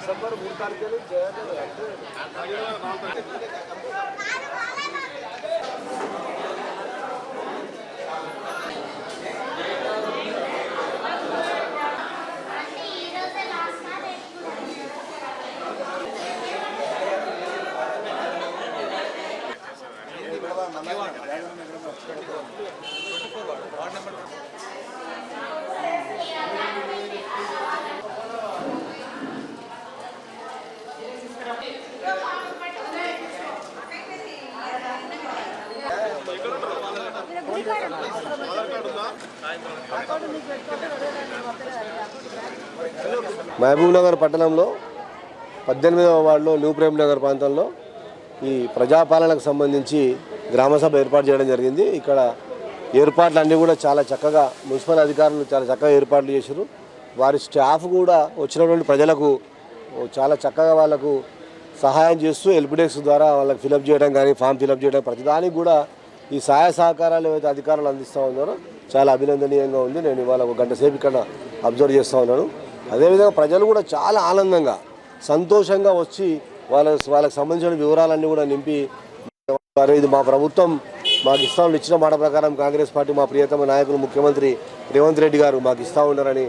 December మూడు తారీఖు మహబూబ్ నగర్ పట్టణంలో పద్దెనిమిదవ వార్డులో న్యూ ప్రేమ్ నగర్ ప్రాంతంలో ఈ ప్రజాపాలనకు సంబంధించి గ్రామసభ ఏర్పాటు చేయడం జరిగింది. ఇక్కడ ఏర్పాట్లు అన్నీ కూడా చాలా చక్కగా మున్సిపల్ అధికారులు చాలా చక్కగా ఏర్పాట్లు చేశారు. వారి స్టాఫ్ కూడా వచ్చినటువంటి ప్రజలకు చాలా చక్కగా వాళ్ళకు సహాయం చేస్తూ ఎల్పిడెక్స్ ద్వారా వాళ్ళకి ఫిలప్ చేయడం కానీ ఫామ్ ఫిలప్ చేయడం ప్రతిదానికి కూడా ఈ సహాయ సహకారాలు ఏవైతే అధికారులు అందిస్తూ ఉన్నారో చాలా అభినందనీయంగా ఉంది. నేను ఇవాళ ఒక గంట సేపు ఇక్కడ అబ్జర్వ్ చేస్తూ ఉన్నాను. అదేవిధంగా ప్రజలు కూడా చాలా ఆనందంగా సంతోషంగా వచ్చి వాళ్ళ వాళ్ళకి సంబంధించిన వివరాలన్నీ కూడా నింపి వారు ఇది మా ప్రభుత్వం మాకు ఇస్తా ఇచ్చిన మాట ప్రకారం కాంగ్రెస్ పార్టీ మా ప్రియతమ నాయకులు ముఖ్యమంత్రి రేవంత్ రెడ్డి గారు మాకు ఇస్తూ ఉన్నారని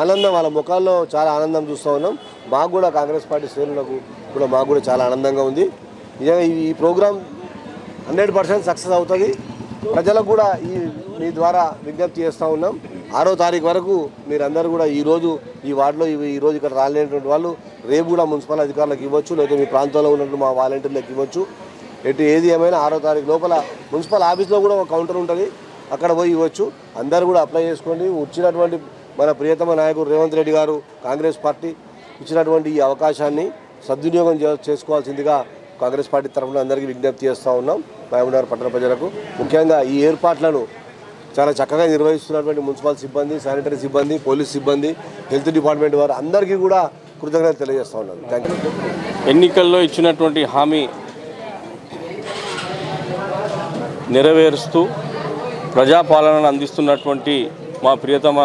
ఆనందం వాళ్ళ ముఖాల్లో చాలా ఆనందం చూస్తూ ఉన్నాం. మాకు కూడా కాంగ్రెస్ పార్టీ శ్రేణులకు కూడా మాకు కూడా చాలా ఆనందంగా ఉంది. నిజంగా ఈ ప్రోగ్రాం హండ్రెడ్ పర్సెంట్ సక్సెస్ అవుతుంది. ప్రజలకు కూడా ఈ మీ ద్వారా విజ్ఞప్తి చేస్తూ ఉన్నాం. ఆరో తారీఖు వరకు మీరందరూ కూడా ఈ రోజు ఈ వార్డులో ఈ రోజు ఇక్కడ రాలేనటువంటి వాళ్ళు రేపు కూడా మున్సిపల్ అధికారులకు ఇవ్వచ్చు లేదా మీ ప్రాంతంలో ఉన్నటువంటి మా వాలంటీర్లకు ఇవ్వచ్చు. ఎటు ఏది ఏమైనా ఆరో తారీఖు లోపల మున్సిపల్ ఆఫీస్లో కూడా ఒక కౌంటర్ ఉంటుంది. అక్కడ పోయి ఇవ్వచ్చు. అందరూ కూడా అప్లై చేసుకోండి. వచ్చినటువంటి మన ప్రియతమ నాయకుడు రేవంత్ రెడ్డి గారు కాంగ్రెస్ పార్టీ ఇచ్చినటువంటి ఈ అవకాశాన్ని సద్వినియోగం చేసుకోవాల్సిందిగా కాంగ్రెస్ పార్టీ తరఫున అందరికీ విజ్ఞప్తి చేస్తూ ఉన్నాం మహబూబ్నగర్ పట్టణ ప్రజలకు. ముఖ్యంగా ఈ ఏర్పాట్లను చాలా చక్కగా నిర్వహిస్తున్నటువంటి మున్సిపల్ సిబ్బంది శానిటరీ సిబ్బంది పోలీస్ సిబ్బంది హెల్త్ డిపార్ట్మెంట్ వారు అందరికీ కూడా కృతజ్ఞతలు తెలియజేస్తూ ఉన్నాను. థ్యాంక్ ఎన్నికల్లో ఇచ్చినటువంటి హామీ నెరవేరుస్తూ ప్రజాపాలనను అందిస్తున్నటువంటి మా ప్రియతమ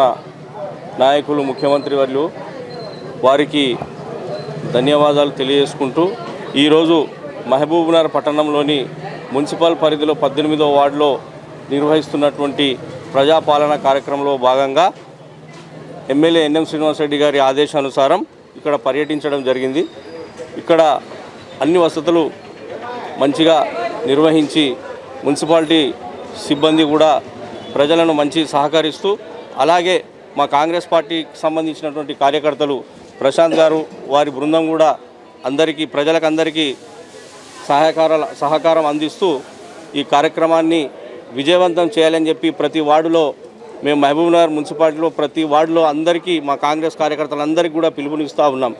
నాయకులు ముఖ్యమంత్రి వర్యులు వారికి ధన్యవాదాలు తెలియజేసుకుంటూ ఈరోజు మహబూబ్నగర్ పట్టణంలోని మున్సిపల్ పరిధిలో పద్దెనిమిదో వార్డులో నిర్వహిస్తున్నటువంటి ప్రజాపాలన కార్యక్రమంలో భాగంగా ఎమ్మెల్యే ఎన్ఎం శ్రీనివాసరెడ్డి గారి ఆదేశానుసారం ఇక్కడ పర్యటించడం జరిగింది. ఇక్కడ అన్ని వసతులు మంచిగా నిర్వహించి మున్సిపాలిటీ సిబ్బంది కూడా ప్రజలను మంచి సహకరిస్తూ అలాగే మా కాంగ్రెస్ పార్టీకి సంబంధించినటువంటి కార్యకర్తలు ప్రశాంత్ గారు వారి బృందం కూడా అందరికీ ప్రజలకందరికీ సహకారాల సహకారం అందిస్తూ ఈ కార్యక్రమాన్ని విజయవంతం చేయాలని చెప్పి ప్రతి వార్డులో మేము మహబూబ్నగర్ మున్సిపాలిటీలో ప్రతి వార్డులో అందరికీ మా కాంగ్రెస్ కార్యకర్తలందరికీ కూడా పిలుపునిస్తూ ఉన్నాం.